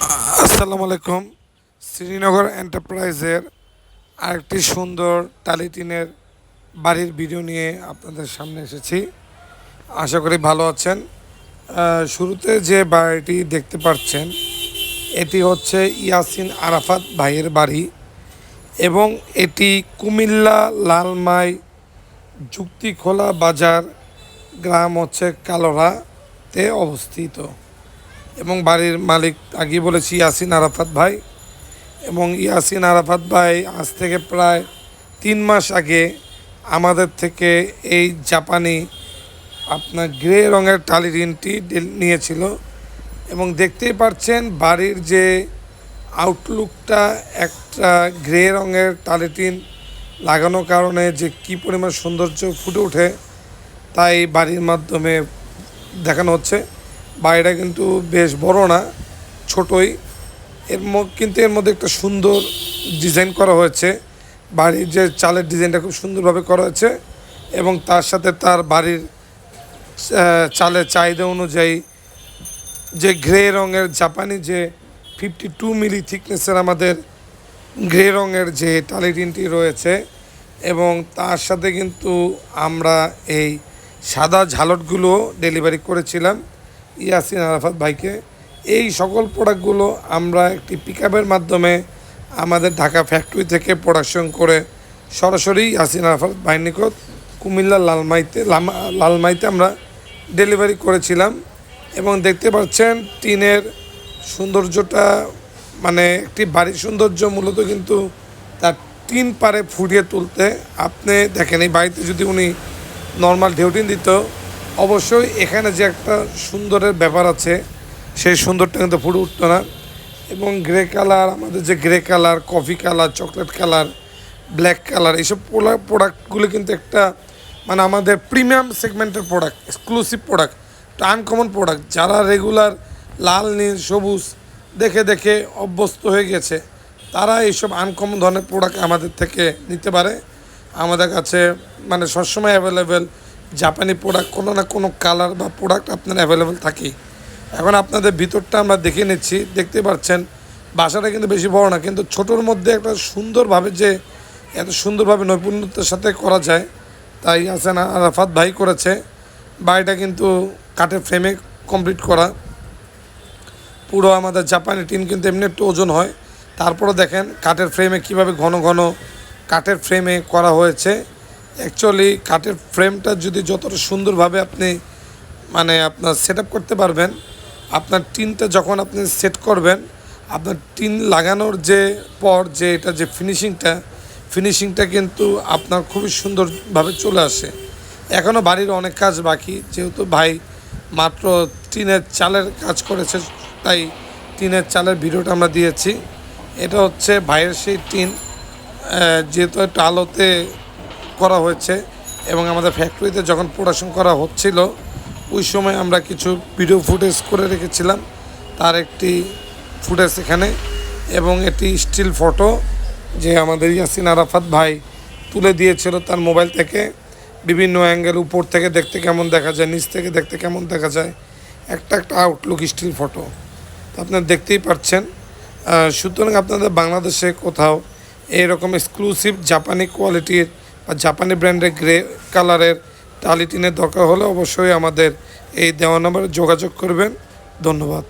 আসসালামু আলাইকুম। শ্রীনগর এন্টারপ্রাইজের আরেকটি সুন্দর টালি টিনের বাড়ির ভিডিও নিয়ে আপনাদের সামনে এসেছি। আশা করি ভালো আছেন। শুরুতে যে বাড়িটি দেখতে পাচ্ছেন, এটি হচ্ছে ইয়াসিন আরাফাত ভাইয়ের বাড়ি এবং এটি কুমিল্লা লালমাই যুক্তিখোলা বাজার, গ্রাম হচ্ছে কালোরাতে অবস্থিত। এবং বাড়ির মালিক আগে বলেছি, ইয়াসিন আরাফাত ভাই। এবং ইয়াসিন আরাফাত ভাই আজ থেকে প্রায় তিন মাস আগে আমাদের থেকে এই জাপানি আপনার গ্রে রঙের টালি ঋণটি নিয়েছিল। এবং দেখতেই পাচ্ছেন বাড়ির যে আউটলুকটা একটা গ্রে রঙের টালিটিন লাগানোর কারণে যে কি পরিমাণ সৌন্দর্য ফুটে ওঠে, তাই বাড়ির মাধ্যমে দেখানো হচ্ছে। বাড়িটা কিন্তু বেশ বড় না, ছোটই। এর কিন্তু এর মধ্যে একটা সুন্দর ডিজাইন করা হয়েছে। বাড়ির যে চালের ডিজাইনটা খুব সুন্দরভাবে করা হয়েছে এবং তার সাথে তার বাড়ির চালের চাহিদা অনুযায়ী যে গ্রে রঙের জাপানি যে ফিফটি টু মিলি থিকনেসের আমাদের গ্রে রঙের যে টালিটিনটি রয়েছে এবং তার সাথে কিন্তু আমরা এই সাদা ঝালটগুলো ডেলিভারি করেছিলাম। ইয়াসিন আরাফাত ভাইকে। এই সকল প্রোডাক্টগুলো আমরা একটি পিক মাধ্যমে আমাদের ঢাকা ফ্যাক্টরি থেকে প্রোডাকশন করে সরাসরি ইয়াসিন আরাফাত ভাই নিকট কুমিল্লা লালমাইতে, লামা- লালমাইতে আমরা ডেলিভারি করেছিলাম। এবং দেখতে পাচ্ছেন, টিনের সৌন্দর্যটা মানে একটি বাড়ির সৌন্দর্য মূলত কিন্তু তার টিন পারে ফুটিয়ে তুলতে। আপনি দেখেন, এই বাড়িতে যদি উনি নর্মাল ঢেউটিন দিত অবশ্যই এখানে যে একটা সুন্দরের ব্যাপার আছে, সেই সুন্দরটা কিন্তু ফুটে উঠতো না। এবং গ্রে কালার আমাদের যে grey colour coffee colour chocolate colour black colour এইসব প্রোডাক্টগুলো কিন্তু একটা মানে আমাদের প্রিমিয়াম সেগমেন্টের product exclusive product uncommon product যারা রেগুলার লাল, নীল, সবুজ দেখে দেখে অভ্যস্ত হয়ে গেছে, তারা এইসব আনকমন ধরনের প্রোডাক্ট আমাদের থেকে নিতে পারে। আমাদের কাছে মানে সবসময় অ্যাভেলেবেল জাপানি প্রোডাক্ট কোনো না কোনো কালার বা প্রোডাক্ট আপনার অ্যাভেলেবেল থাকেই। এখন আপনাদের ভিতরটা আমরা দেখে নিচ্ছি, দেখতে পাচ্ছেন, বাসাটা কিন্তু বেশি বড় না, কিন্তু ছোটোর মধ্যে একটা সুন্দরভাবে যে, এত সুন্দরভাবে নৈপুণ্যতার সাথে করা যায়, তাই আছেন আরাফাত ভাই করেছে। বাড়িটা কিন্তু কাঠের ফ্রেমে কমপ্লিট করা। পুরো আমাদের জাপানি টিন কিন্তু এমনি একটু ওজন হয়। তারপরে দেখেন, কাঠের ফ্রেমে কীভাবে ঘন ঘন কাঠের ফ্রেমে করা হয়েছে। অ্যাকচুয়ালি কাঠের ফ্রেমটা যদি যতটা সুন্দরভাবে আপনি মানে আপনার সেট করতে পারবেন, আপনার টিনটা যখন আপনি সেট করবেন, আপনার টিন লাগানোর যে পর যে এটা যে ফিনিশিংটা ফিনিশিংটা কিন্তু আপনার খুবই সুন্দরভাবে চলে আসে। এখনও বাড়ির অনেক কাজ বাকি, যেহেতু ভাই মাত্র টিনের চালের কাজ করেছে, তাই টিনের চালের ভিডিওটা আমরা দিয়েছি। এটা হচ্ছে ভাইয়ের সেই টিন যেহেতু একটু আলোতে করা হয়েছে এবং আমাদের ফ্যাক্টরিতে যখন প্রোডাকশন করা হচ্ছিল, ওই সময় আমরা কিছু ভিডিও ফুটেজ করে রেখেছিলাম। তার একটি ফুটেজ এখানে এবং এটি স্টিল ফটো যে আমাদের ইয়াসিন আরাফাত ভাই তুলে দিয়েছিল তার মোবাইল থেকে। বিভিন্ন অ্যাঙ্গেল উপর থেকে দেখতে কেমন দেখা যায়, নিচ থেকে দেখতে কেমন দেখা যায়। একটা একটা আউটলুক স্টিল ফটো আপনারা দেখতেই পাচ্ছেন। সুতরাং আপনাদের বাংলাদেশে কোথাও এরকম এক্সক্লুসিভ জাপানি কোয়ালিটির বা জাপানি ব্র্যান্ডের গ্রে কালারের টালিটিনের দরকার হলে অবশ্যই আমাদের এই দেওয়া নম্বরে যোগাযোগ করবেন। ধন্যবাদ।